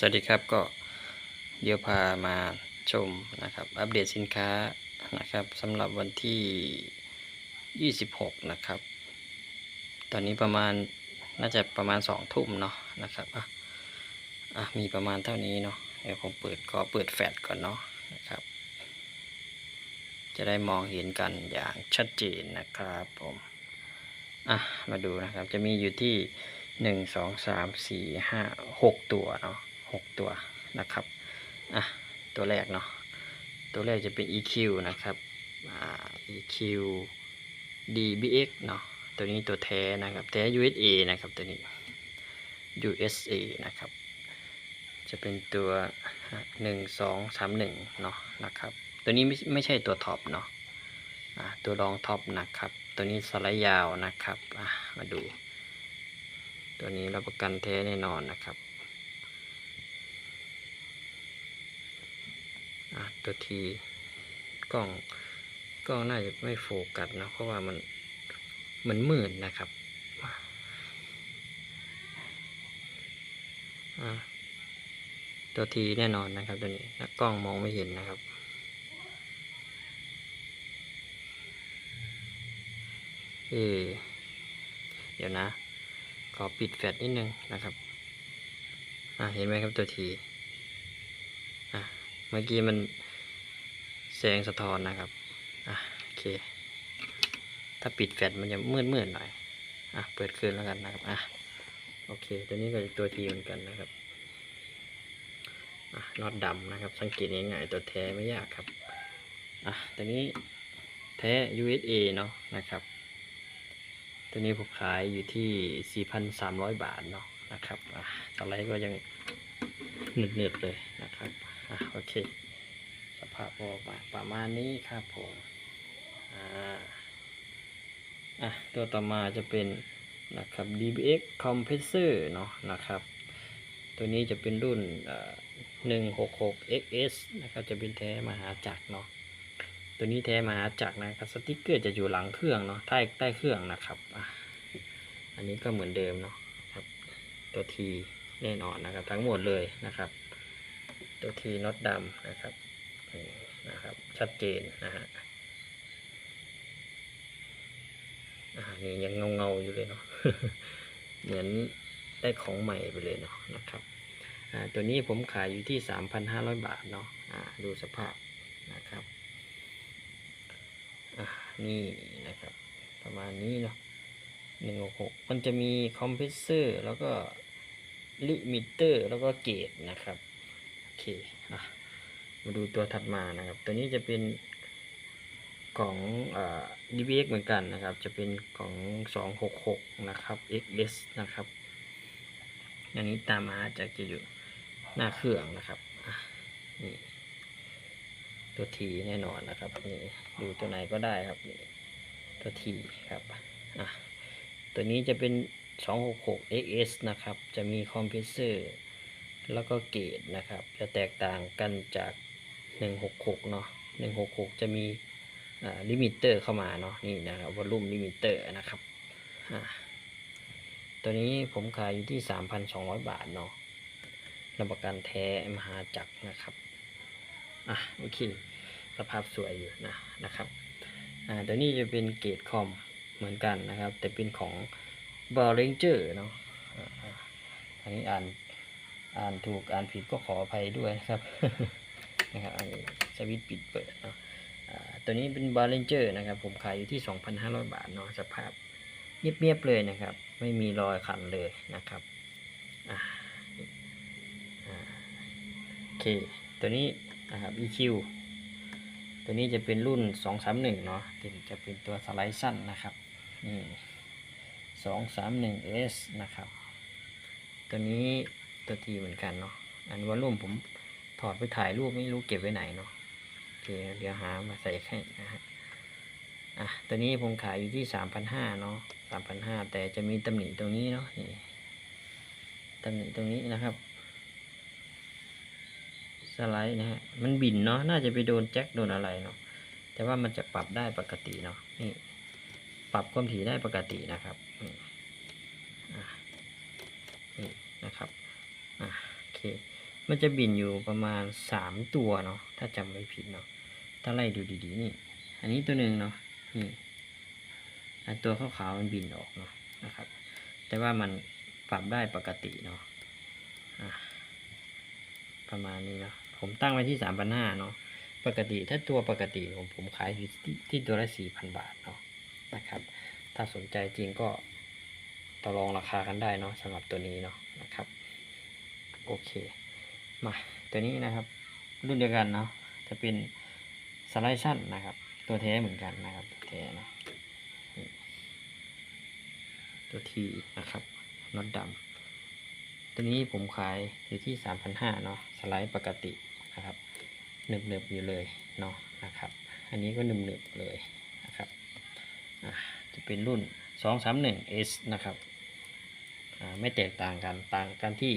สวัสดีครับก็เดี๋ยวพามาชมนะครับ อัปเดตสินค้านะครับสำหรับวันที่ 26 นะครับ ตอนนี้ประมาณน่าจะประมาณ 2 ทุ่มเนาะนะครับอะอะมีประมาณเท่านี้เนาะเดี๋ยวผมเปิดขอเปิดแฟลชก่อนเนาะนะครับ จะได้มองเห็นกันอย่างชัดเจนนะครับผมอะมาดูนะครับจะมีอยู่ที่หนึ่งสองสามสี่ห้าหกตัวเนาะ หกตัวนะครับอะตัวแรกเนาะตัวแรกจะเป็น EQ นะครับอ่า EQ DBX เนาะตัวนี้ตัวแท้นะครับแท้ USA นะครับตัวนี้ USA นะครับจะเป็นตัวหนึ่งสองสามหนึ่งเนาะนะครับตัวนี้ไม่ไม่ใช่ตัวท็อปเนาะอ่าตัวรองท็อปนะครับตัวนี้สไลด์ยาวนะครับอะมาดู ตัวนี้รับประกันแท้แน่นอนนะครับ อะตัวทีกล้องกล้องน่าจะไม่โฟกัสนะเพราะว่ามันมันมืดนะครับตัวทีแน่นอนนะครับตัวนี้นะกล้องมองไม่เห็นนะครับเอะเดี๋ยวนะ ขอปิดแฟลชนิดนึงนะครับ อะเห็นไหมครับตัวที เมื่อกี้มันแสงสะท้อนนะครับอะโอเค ถ้าปิดแฟลชมันจะมืดมืดๆหน่อยอะเปิดคืนแล้วกันนะครับอะโอเค ตัวนี้ก็ตัวทีเหมือนกันนะครับอะน็อตดำนะครับ สังเกตง่ายๆตัวแท้ไม่ยากครับอะตัวนี้แท้ USA เนาะนะครับ ตัวนี้ผมขายอยู่ที่ 4,300 บาทเนาะนะครับอะสไลด์ก็ยังหนึดๆเลยนะครับ เค สภาพออกมาประมาณนี้ครับผมอ่าอะตัวต่อมาจะเป็นนะครับ DBX Compressor เนาะนะครับ ตัวนี้จะเป็นรุ่น 166 XS นะครับจะเป็นแท้มหาจักรเนาะตัวนี้แท้มหาจักรนะครับสติกเกอร์จะอยู่หลังเครื่องเนาะใต้ใต้เครื่องนะครับอะอันนี้ก็เหมือนเดิมเนาะครับตัวทีแน่นอนนะครับ ทั้งหมดเลยนะครับ ตัวทีน็อตดำนะครับนี่นะครับ ชัดเจนนะฮะอ่านี่ยังเงาเงาๆอยู่เลยเนาะเหมือนได้ของใหม่ไปเลยเนาะนะครับอ่าตัวนี้ผมขายอยู่ที่ 3,500 บาทเนาะอ่าดูสภาพนะครับอะนี่นะครับ ประมาณนี้เนาะหนึ่งหกมันจะมีคอมเพรสเซอร์ แล้วก็ลิมิเตอร์แล้วก็เกจนะครับ เคอะมาดูตัวถัดมานะครับ ตัวนี้จะเป็นของอ DBX เหมือนกันนะครับ จะเป็นของ 266 นะครับ XS นะครับ อันนี้ตามมาจากจะอยู่หน้าเครื่องนะครับอะนี่ตัวทีแน่นอนนะครับนี่ดูตัวไหนก็ได้ครับนี่ตัวทีครับอะตัวนี้จะเป็น 266 XS นะครับ จะมีคอมเพรสเซอร์ แล้วก็เกจนะครับ จะแตกต่างกันจาก 166 เนาะ166 จะมีลิมิเตอร์เข้ามาเนาะนี่นะครับวอลลุ่มลิมิเตอร์นะครับตัวนี้ผมขายอยู่ที่ 3,200 บาทเนาะรับประกันแท้มหาจักรนะครับอะโอเคสภาพสวยอยู่นะนะครับอ่าตัวนี้จะเป็นเกรดคอมเหมือนกันนะครับ แต่เป็นของ b o r r a n g e r เนาะอันนี้อ่าน อ่านถูกอ่านผิดก็ขออภัยด้วยนะครับนะครับสวิตปิดเปิดเนาะตัวนี้เป็น b o r r a n g e r นะครับ ผมขายอยู่ที่ 2,500 บาทเนาะสภาพเงียบๆเลยนะครับ ไม่มีรอยขันเลยนะครับโอเค ตัวนี้นะครับ EQ ตัวนี้จะเป็นรุ่น 231 เนาะเป็นจะเป็นตัวสไลด์สั้นนะครับนี่ 231S นะครับ ตัวนี้ ตัวทีเหมือนกันเนาะอันวอลลุ่มผมถอดไปถ่ายรูปไม่รู้เก็บไว้ไหนเนาะโอเคเดี๋ยวหามาใส่ให้นะฮะอะตัวนี้ผมขายอยู่ที่3,500เนาะ3,500แต่จะมีตำหนิตรงนี้เนาะนี่ตำหนิตรงนี้นะครับสไลด์นะฮะมันบินเนาะน่าจะไปโดนแจ็คโดนอะไรเนาะแต่ว่ามันจะปรับได้ปกติเนาะนี่ปรับความถี่ได้ปกตินะครับนี่นะครับ เค มันจะบินอยู่ประมาณสามตัวเนาะถ้าจำไม่ผิดเนาะถ้าไล่ดูดีๆนี่ อันนี้ตัวหนึ่งเนาะนี่อันตัวขาวๆมันบินออกเนาะนะครับ แต่ว่ามันปรับได้ปกติเนาะะประมาณนี้เนาะผมตั้งไว้ที่สามพันห้าเนาะปกติถ้าตัวปกติผมผมขายอยู่ที่ที่ตัวละสี่พันบาทเนาะนะครับ ถ้าสนใจจริงก็ต่อรองราคากันได้เนาะสำหรับตัวนี้เนาะนะครับ โอเค มาตัวนี้นะครับ รุ่นเดียวกันเนาะจะเป็นสไลด์ชั่นนะครับ ตัวแท้เหมือนกันนะครับตัวแท้เนาะตัวทีนะครับน็อตดำตัวนี้ผมขายอยู่ที่ 3,500เนาะสไลด์ปกตินะครับหนึบหนึบๆอยู่เลยเนาะนะครับ อันนี้ก็หนึบหนึบๆเลยนะครับจะเป็นรุ่น 231S นะครับไม่แตกต่างกันต่างกันที่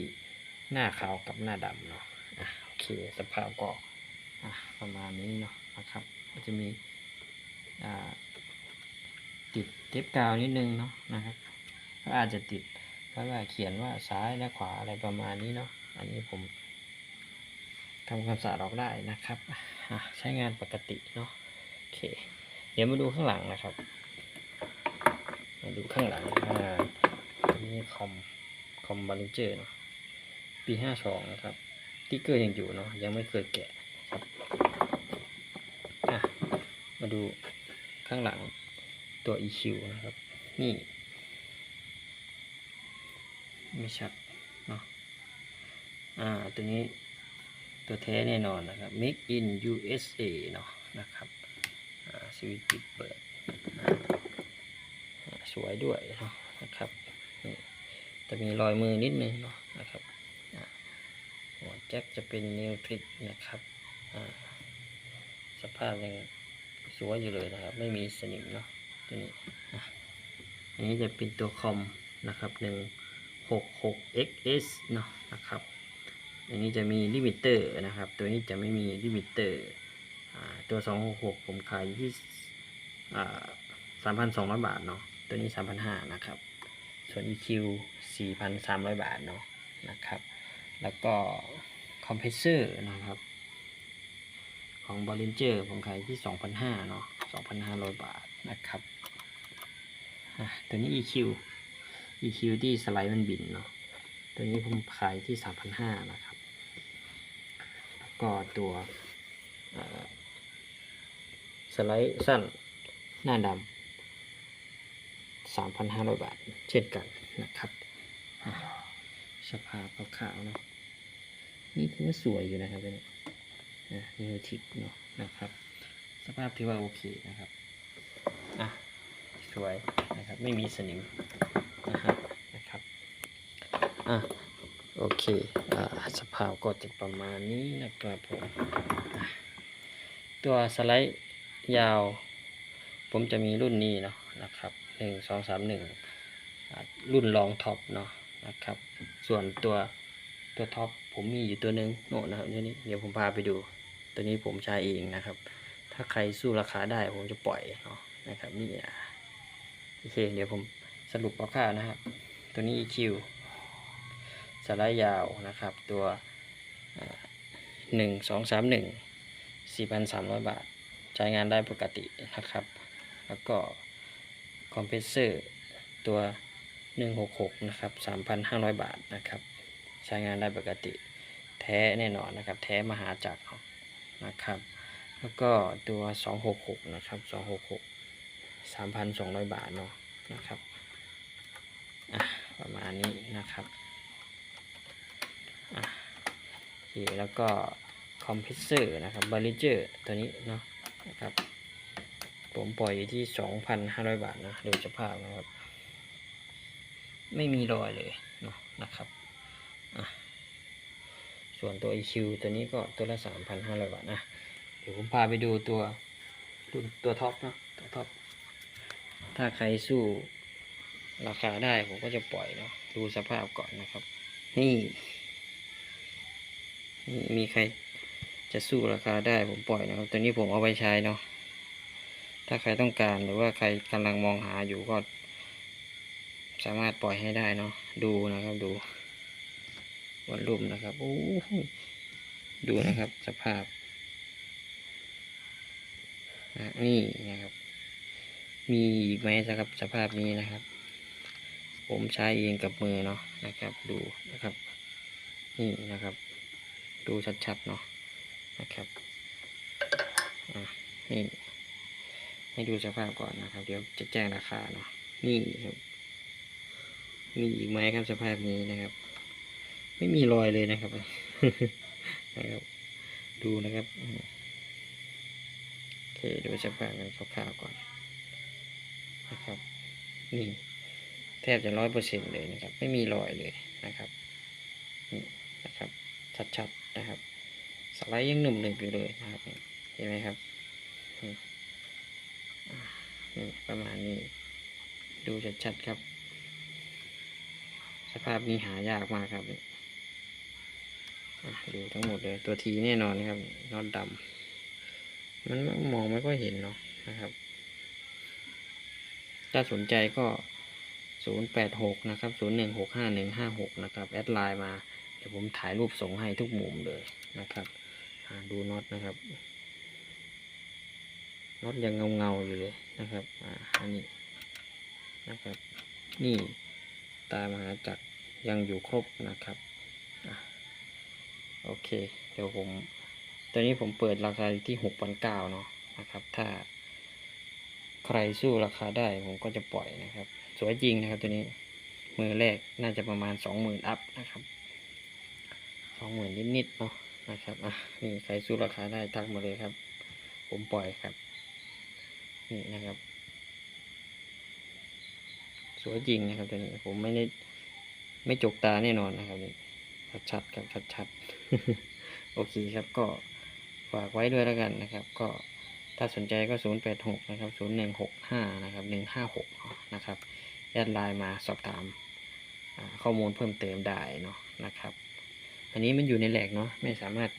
หน้าขาวกับหน้าดำเนาะอะโอเคสภาพก็อะประมาณนี้เนาะนะครับก็จะมีอ่าติดเทปกาวนิดนึงเนาะนะครับก็อาจจะติดเพราะว่าเขียนว่าซ้ายและขวาอะไรประมาณนี้เนาะอันนี้ผมทำความสะอาดออกได้นะครับใช้งานปกติเนาะโอเค เดี๋ยวมาดูข้างหลังนะครับ มาดูข้างหลังอ่าอันนี้คอมคอมบาลิเจอร์เนาะ ปีห้าสองนะครับติ๊กเกอร์ยังอยู่เนาะยังไม่เคยแกะครับอะมาดูข้างหลังตัว EQ นะครับ นี่ไม่ชัดเนาะอ่าตัวนี้ตัวแท้แน่นอนนะครับ Make in USA เนาะนะครับสวิตช์ปิดเปิด สวยด้วยเนาะนะครับนี่จะมีรอยมือนิดนึงเนาะนะครับ แจ็คจะเป็นนิวทริกนะครับสภาพยังสวยอยู่เลยนะครับ ไม่มีสนิมเนาะตัวนี้อันนี้จะเป็นตัวคอมนะครับหนึ่งหกหก XS เนาะนะครับอันนี้จะมีลิมิเตอร์นะครับ ตัวนี้จะไม่มีลิมิเตอร์ตัว 266 ผมขายอยู่ที่สามพันสองร้อยบาทเนาะตัวนี้ 3,500นะครับ ส่วน EQ 4,300 บาทเนาะนะครับ แล้วก็ คอมเพรสเซอร์นะครับ ของ b o l l i n g e r ผมขายที่ 2,500เนาะ2,500 บาทนะครับตัวนี้ EQ EQ ที่สไลด์มันบินเนาะตัวนี้ผมขายที่ 3,500นะครับ แล้วก็ตัวสไลด์สั้นหน้าดำ3,500 บาทเช่นกันนะครับ สภาพขาวๆเนาะ นี่ถือว่าสวยอยู่นะครับตัวนี้นะนิวทิกเนาะนะครับ สภาพถือว่าโอเคนะครับอะสวยนะครับ ไม่มีสนิมนะครับนะครับอะโอเคอ่าสภาพก็จะประมาณนี้นะครับผมตัวสไลด์ยาว ผมจะมีรุ่นนี้เนาะนะครับหนึ่งสองสามหนึ่งรุ่นรองท็อปเนาะนะครับ ส่วนตัวตัวท็อป ผมมีอยู่ตัวหนึ่งโน่นนะครับตัวนี้เดี๋ยวผมพาไปดู ตัวนี้ผมใช้เองนะครับ ถ้าใครสู้ราคาได้ผมจะปล่อยเนาะนะครับนี่นะโอเค เดี๋ยวผมสรุปคร่าวๆนะครับ ตัวนี้ EQ สไลด์ยาวนะครับ ตัวหนึ่งสองสามหนึ่งสี่พันสามร้อยบาท ใช้งานได้ปกตินะครับ แล้วก็คอมเพรสเซอร์ตัวหนึ่งหกหกนะครับสามพันห้าร้อยบาทนะครับ ใช้งานได้ปกติแท้แน่นอนนะครับ แท้มหาจักรนะครับ แล้วก็ตัว 266 นะครับ 266 3,200 บาทเนาะนะครับอะประมาณนี้นะครับอะโอเคแล้วก็คอมเพรสเซอร์นะครับบริเจอร์ตัวนี้เนาะนะครับผมปล่อยอยู่ที่ 2,500 บาทนะดูสภาพนะครับ ไม่มีรอยเลยเนาะนะครับ ส่วนตัว EQ ตัวนี้ก็ตัวละ 3,500 บาทนะ เดี๋ยวผมพาไปดูตัวรุ่นตัวท็อปเนาะตัวท็อป ถ้าใครสู้ราคาได้ผมก็จะปล่อยเนาะดูสภาพก่อนนะครับ นี่มีใครจะสู้ราคาได้ผมปล่อยนะครับ ตัวนี้ผมเอาไปใช้เนาะถ้าใครต้องการหรือว่าใครกำลังมองหาอยู่ก็ สามารถปล่อยให้ได้เนาะดูนะครับดู วอลลุ่มนะครับโอ้ดูนะครับสภาพนี่นะครับ มีอีกไหมนะครับสภาพนี้นะครับ ผมใช้เองกับมือเนาะนะครับ ดูนะครับ นี่นะครับ ดูชัดๆเนาะนะครับนี่ให้ดูสภาพก่อนนะครับ เดี๋ยวจะแจ้งราคาเนาะนี่ครับมีอีกไหมครับสภาพนี้นะครับ ไม่มีรอยเลยนะครับนะครับ ดูนะครับโอเคดูสภาพกันคร่าวๆก่อนนะครับ นี่แทบจะร้อยเปอร์เซ็นเลยนะครับ ไม่มีรอยเลยนะครับนี่นะครับ ชัดๆนะครับ สไลด์ยังหนุ่มๆอยู่เลยนะครับเห็นไหมครับนี่ประมาณนี้ ดูชัดๆครับ สภาพนี้หายากมากครับนี่ ดูทั้งหมดเลยตัวทีแน่นอนนะครับน็อตดำมันมองไม่ค่อยเห็นเนาะนะครับ ถ้าสนใจก็ 086 นะครับ 0165156 นะครับ แอดไลน์มา เดี๋ยวผมถ่ายรูปส่งให้ทุกมุมเลยนะครับดูน็อตนะครับน็อตยังเงาๆอยู่เลยนะครับอ,อันนี้นะครับ นี่ตามหาจักรยังอยู่ครบนะครับ โอเค เดี๋ยวผมตอนนี้ผมเปิดราคาที่หกพันเก้าเนาะนะครับ ถ้าใครสู้ราคาได้ผมก็จะปล่อยนะครับ สวยจริงนะครับตัวนี้มือแรกน่าจะประมาณสองหมื่นอัพนะครับสองหมื่นนิดๆเนาะนะครับอะนี่ใครสู้ราคาได้ทักมาเลยครับ ผมปล่อยครับ นี่นะครับ สวยจริงนะครับตัวนี้ผมไม่ได้ไม่จกตาแน่นอนนะครับนี่ ชัดๆครับชัดๆโอเคครับก็ฝากไว้ด้วยแล้วกันนะครับ ก็ถ้าสนใจก็ 086 นะครับ 0165 นะครับ 156 นะครับแอดไลน์มาสอบถามข้อมูลเพิ่มเติมได้เนาะนะครับ อันนี้มันอยู่ในแหลกเนาะไม่สามารถ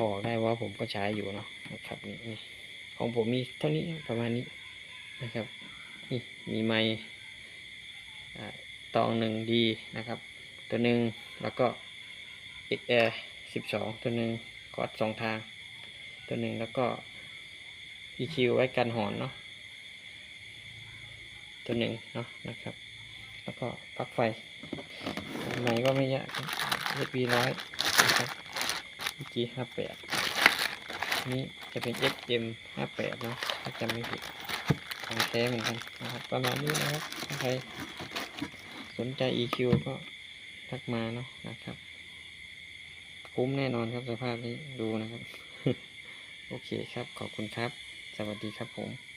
ออกได้ว่าผมก็ใช้อยู่เนาะนะครับนี่ของผมมีเท่านี้ประมาณนี้นะครับนี่มีไม้ตองหนึ่งดีนะครับ ตัวหนึ่งแล้วก็ XR สิบสองตัวหนึ่งกอดสองทาง ตัวหนึ่งแล้วก็ EQ ไว้กันหอนเนาะตัวหนึ่งเนาะนะครับ แล้วก็ปลั๊กไฟไม้ก็ไม่ยากครับ USB ร้อยนะครับ EG ห้าแปดนี่จะเป็น XM ห้าแปดเนาะถ้าจำไม่ผิดของแท้เหมือนกันนะครับประมาณนี้นะครับใครสนใจ EQ ก็ทักมาเนาะนะครับ คุ้มแน่นอนครับสภาพนี้ดูนะครับ โอเคครับขอบคุณครับ สวัสดีครับผม